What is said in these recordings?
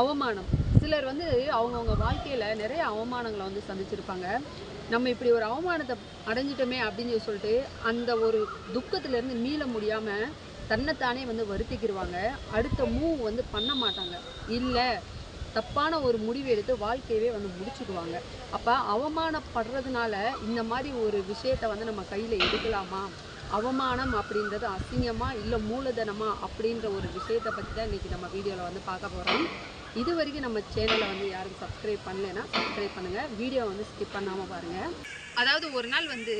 அவமானம். சிலர் வந்து அவங்கவுங்க வாழ்க்கையில் நிறைய அவமானங்களை வந்து சந்திச்சிருப்பாங்க. நம்ம இப்படி ஒரு அவமானத்தை அடைஞ்சிட்டோமே அப்படின்னு சொல்லி சொல்லிட்டு அந்த ஒரு துக்கத்திலேருந்து மீள முடியாமல் தன்னைத்தானே வந்து வருத்திக்கிடுவாங்க அடுத்த மூவ் வந்து பண்ண மாட்டாங்க. இல்லை தப்பான ஒரு முடிவு எடுத்து வாழ்க்கையவே வந்து முடிச்சுக்குவாங்க. அப்போ அவமானப்படுறதுனால இந்த மாதிரி ஒரு விஷயத்தை வந்து நம்ம கையில் எடுக்கலாமா? அவமானம் அப்படின்றது அசிங்கமா இல்லை மூலதனமா அப்படின்ற ஒரு விஷயத்தை பற்றி தான் இன்றைக்கி நம்ம வீடியோவில் வந்து பார்க்க போகிறோம் இது வரைக்கும் நம்ம சேனலை வந்து யாரும் சப்ஸ்கிரைப் பண்ணலைன்னா சப்ஸ்கிரைப் பண்ணுங்கள் வீடியோ வந்து ஸ்கிப் பண்ணாமல் பாருங்கள் அதாவது ஒரு நாள் வந்து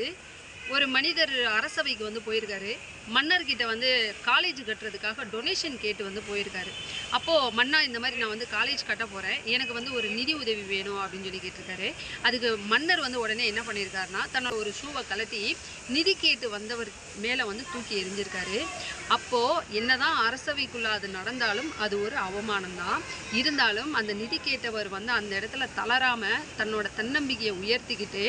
ஒரு மனிதர் அரசவைக்கு வந்து போயிருக்காரு. மன்னர்கிட்ட வந்து காலேஜ் கட்டுறதுக்காக டொனேஷன் கேட்டு வந்து போயிருக்காரு. அப்போது மன்னா இந்த மாதிரி நான் வந்து காலேஜ் கட்ட போகிறேன் எனக்கு வந்து ஒரு நிதி உதவி வேணும் அப்படின்னு சொல்லி கேட்டிருக்காரு. அதுக்கு மன்னர் வந்து உடனே என்ன பண்ணியிருக்காருன்னா தன்னோட ஒரு ஷூவை கலட்டி நிதி கேட்டு வந்தவர் மேலே வந்து தூக்கி எரிஞ்சிருக்காரு அப்போது என்னதான் அரசவைக்குள்ள அது நடந்தாலும் அது ஒரு அவமானம் தான் இருந்தாலும் அந்த நிதி கேட்டவர் வந்து அந்த இடத்துல தளராமல் தன்னோட தன்னம்பிக்கையை உயர்த்திக்கிட்டு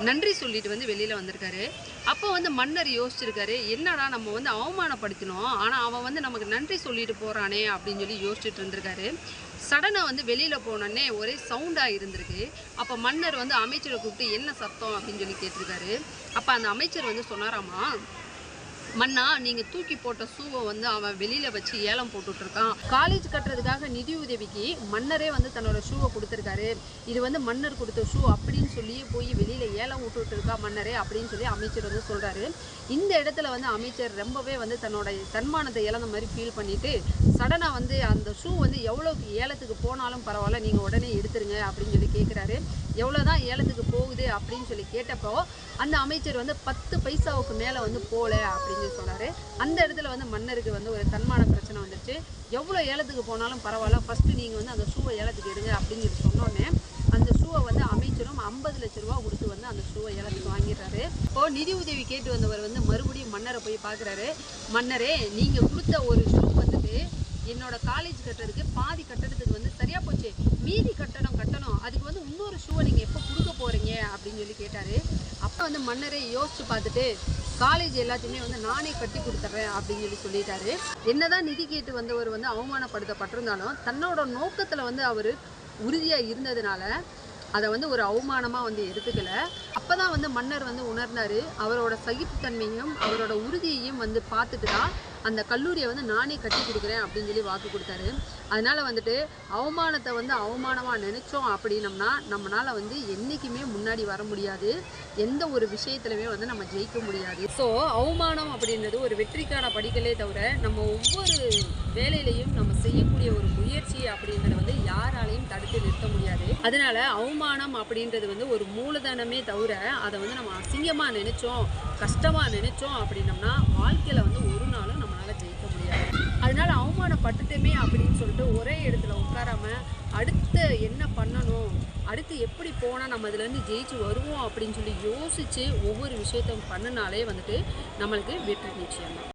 நன்றி சொல்லிட்டு வந்து வெளியில் வந்திருக்காரு. அப்போ வந்து மன்னர் யோசிச்சிருக்காரு என்னடா நம்ம வந்து அவமானப்படுத்தினோம் ஆனால் அவன் வந்து நமக்கு நன்றி சொல்லிட்டு போகிறானே அப்படின்னு சொல்லி யோசிச்சுட்டு இருந்திருக்காரு. சடனாக வந்து வெளியில் போனோடனே ஒரே சவுண்டாக இருந்திருக்கு. அப்போ மன்னர் வந்து அமைச்சரை கூப்பிட்டு என்ன சத்தம்? அப்படின்னு சொல்லி கேட்டிருக்காரு. அப்போ அந்த அமைச்சர் வந்து சொன்னாராமா மன்னா நீங்க தூக்கி போட்ட ஷூவை வந்து அவன் வெளியில வச்சு ஏலம் போட்டுட்டு இருக்கான் காலேஜ் கட்டுறதுக்காக நிதி உதவிக்கு மன்னரே வந்து தன்னோட ஷூவை கொடுத்துருக்காரு. இது வந்து மன்னர் கொடுத்த ஷூ அப்படின்னு சொல்லி போய் வெளியில ஏலம் விட்டுட்டு இருக்கா மன்னரே அப்படின்னு சொல்லி அமைச்சர் வந்து சொல்றாரு. இந்த இடத்துல வந்து அமைச்சர் ரொம்பவே வந்து தன்னோட தன்மானத்தை இழந்த மாதிரி ஃபீல் பண்ணிட்டு சடனாக வந்து அந்த ஷூ வந்து எவ்வளோக்கு ஏலத்துக்கு போனாலும் பரவாயில்ல நீங்கள் உடனே எடுத்துருங்க அப்படின்னு சொல்லி கேட்குறாரு எவ்வளோதான் ஏலத்துக்கு போகுது அப்படின்னு சொல்லி கேட்டப்போ அந்த அமைச்சர் வந்து பத்து பைசாவுக்கு மேலே வந்து போகல அப்படின்னு அப்படின்னு சொன்னார் அந்த இடத்துல வந்து மன்னருக்கு வந்து ஒரு தன்மான பிரச்சனை வந்துருச்சு. எவ்வளோ ஏலத்துக்கு போனாலும் பரவாயில்ல. ஃபஸ்ட்டு நீங்கள் வந்து அந்த ஷூவை ஏலத்துக்கு எடுங்க அப்படின்னு சொல்லி சொன்னோடனே அந்த ஷூவை வந்து அமைச்சரும் ஐம்பது லட்ச ரூபா கொடுத்து வந்து அந்த ஷூவை ஏலத்துக்கு வாங்கிடுறாரு. இப்போது நிதி உதவி கேட்டு வந்தவர் வந்து மறுபடியும் மன்னரை போய் பார்க்குறாரு. மன்னரே நீங்கள் கொடுத்த ஒரு ஷூ வந்துட்டு என்னோட காலேஜ் கட்டுறதுக்கு பாதி கட்டடத்துக்கு வந்து சரியாக போச்சு. மீதி கட்டணம் கட்டணும். அதுக்கு வந்து இன்னொரு ஷூவை நீங்கள் எப்போ கொடுக்க போகிறீங்க அப்படின்னு சொல்லி கேட்டார். அப்போ வந்து மன்னரே யோசித்து பார்த்துட்டு காலேஜ் எல்லாத்தையுமே வந்து நானே கட்டி கொடுத்துட்றேன் அப்படின்னு சொல்லி சொல்லிட்டாரு. என்னதான் நிதி கேட்டு வந்தவர் வந்து அவமானப்படுத்தப்பட்டிருந்தாலும் தன்னோட நோக்கத்தில் வந்து அவர் உறுதியாக இருந்ததுனால அதை வந்து ஒரு அவமானமாக வந்து எடுத்துக்கல. அப்போ தான் வந்து மன்னர் வந்து உணர்ந்தார். அவரோட சகிப்புத்தன்மையும் அவரோட உறுதியையும் வந்து பார்த்துட்டு தான் அந்த கல்லூரியை வந்து நானே கட்டி கொடுக்குறேன் அப்படின்னு சொல்லி வாக்கு கொடுத்தாரு. அதனால வந்துட்டு அவமானத்தை வந்து அவமானமாக நினச்சோம் அப்படின்னம்னா நம்மளால் வந்து என்றைக்குமே முன்னாடி வர முடியாது. எந்த ஒரு விஷயத்துலையுமே வந்து நம்ம ஜெயிக்க முடியாது. ஸோ அவமானம் அப்படின்றது ஒரு வெற்றிக்கான படிகளே தவிர நம்ம ஒவ்வொரு வேலையிலையும் நம்ம செய்யக்கூடிய ஒரு முயற்சி அப்படின்றத வந்து யாராலையும் தடுத்து நிறுத்த முடியாது. அதனால அவமானம் அப்படின்றது வந்து ஒரு மூலதனமே தவிர அதை வந்து நம்ம அசிங்கமாக நினைச்சோம் கஷ்டமாக நினைச்சோம் அப்படின்னம்னா வாழ்க்கையில் வந்து ஒரு நாளும் நம்ம அவங்களால ஜெயிக்க முடியாது. அதனால அவமானப்பட்டுட்டுமே அப்படின்னு சொல்லிட்டு ஒரே இடத்துல உட்காராம அடுத்து என்ன பண்ணணும்? அடுத்து எப்படி போனால் நம்ம இதுலேருந்து ஜெயிச்சு வருவோம் அப்படின்னு சொல்லி யோசித்து ஒவ்வொரு விஷயத்தையும் பண்ணினாலே வந்துட்டு நம்மளுக்கு வெற்றி நிச்சயம். தான்